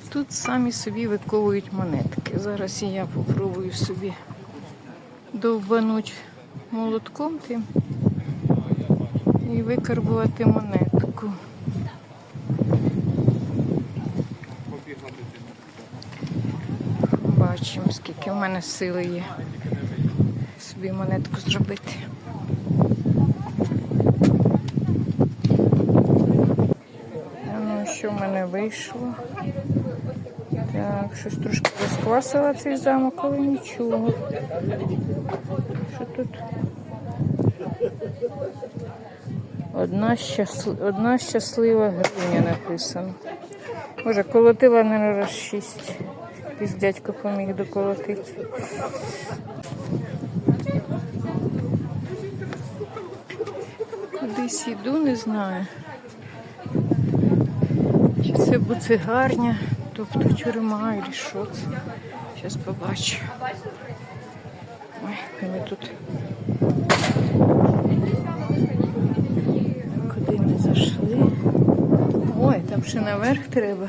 Тут самі собі виковують монетки. Зараз я попробую собі довбануть молотком тим і викарбувати монетку. Бачимо, скільки в мене сили є собі монетку зробити. Ну, що в мене вийшло? Так, щось трошки розквасила цей замок, але нічого. Що тут? Одна, щасли... Одна щаслива гривня написано. Може, колотила, не раз шість. Якийсь дядько поміг доколотити. Кудись іду, не знаю. Чи це буцегарня, тобто тюрма, і що це. Зараз побачу. Ой, ми тут. Куди ми зайшли? Ой, там ще наверх треба.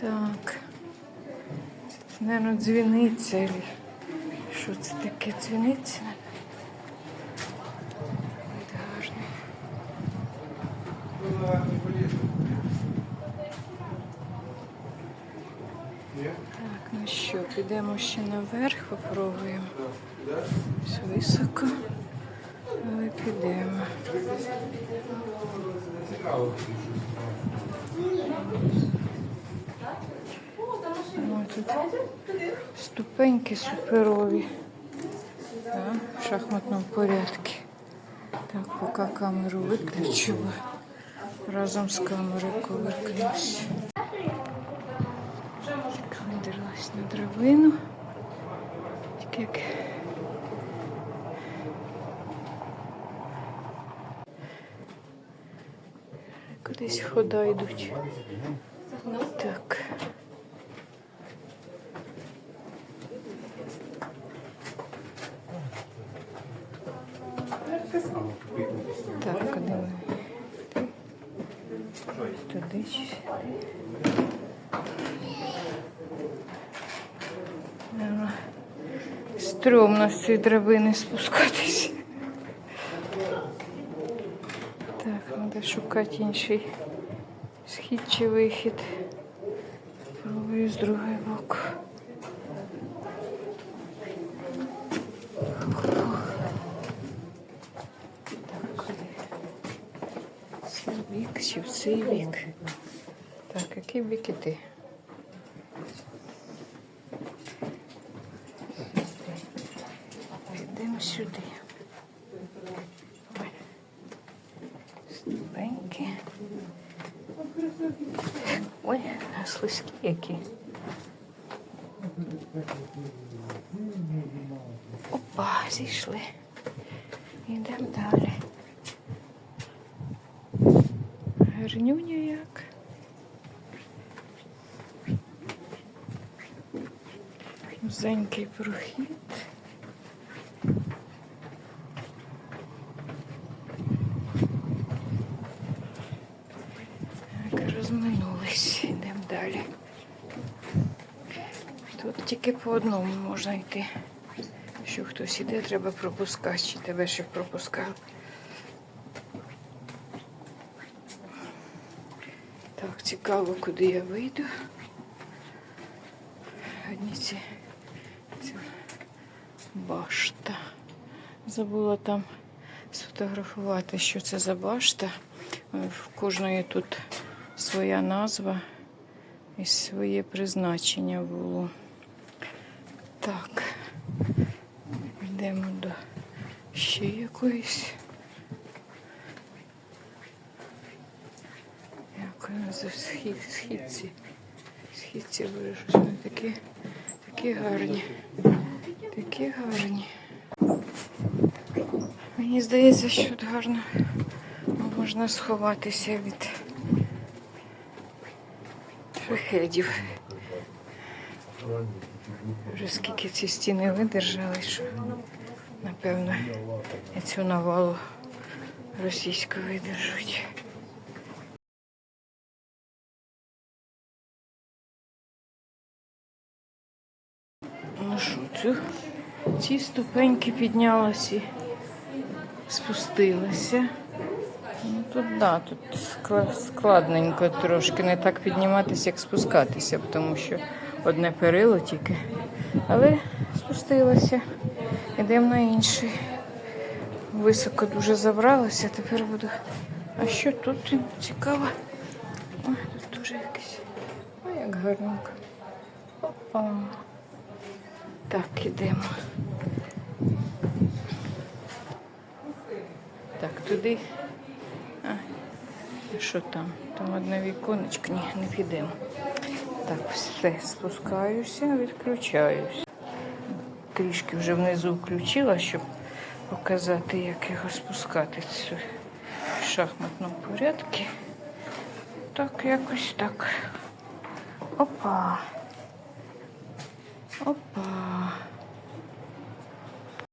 Так. Мабуть, дзвіниця. Що це таке дзвіниця? Гарно. Так, ну що, підемо ще наверх, попробуємо. Все високо, але підемо. Ой, тут ступеньки суперові. Так, в шахматному порядку. Так, поки камеру виключу, бо разом з камерою повернусь. На. Тільки як кудись хода йдуть. Так. Так, куди? Туди чи сюди? Стрьомно з цієї драбини спускатися. Так, треба шукати інший схід чи вихід. Пробую з другого боку. Бік чи в цей бік? Так, який бік іти? Йдемо сюди. Ступеньки. Ой, слизькі які. Опа, зійшли. Йдемо далі. Гарнюня як. Зенький прохід. Так, розминулись. Йдемо далі. Тут тільки по одному можна йти. Що хтось іде, треба пропускати, чи тебе ще пропускав. Так, цікаво, куди я вийду. Одні ці, ці башта. Забула там сфотографувати, що це за башта. В кожної тут своя назва і своє призначення було. Так, йдемо до ще якоїсь. Як вона за схід, східці. Східці вирішують. Вони такі, такі гарні. Такі гарні. Мені здається, що тут гарно можна сховатися від шахедів. Вже скільки ці стіни видержали, що напевно і цю навалу російську видержуть. Ну що, цю ці ступеньки піднялася спустилися. Ну, тут, да, тут складненько трошки. Не так підніматися, як спускатися, тому що одне перило тільки. Але спустилася. Йдемо на інший. Високо дуже забралася, тепер буду. А що тут цікаво? О, тут дуже якесь. Ой, як гарненько. Опа. Так, ідемо. Так, туди. Що там? Там одне віконечко. Ні, не підемо. Так, все, спускаюся, відключаюсь. Трішки вже внизу включила, щоб показати, як його спускати в шахматному порядку. Так, якось так. Опа. Опа.